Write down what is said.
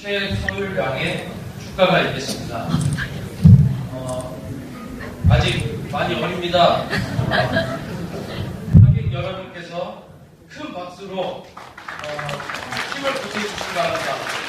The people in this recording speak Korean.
최서율 양의 축가가 있겠습니다. 어, 아직 많이 어립니다. 하객 여러분께서 큰 박수로 어, 힘을 보태주시기 바랍니다.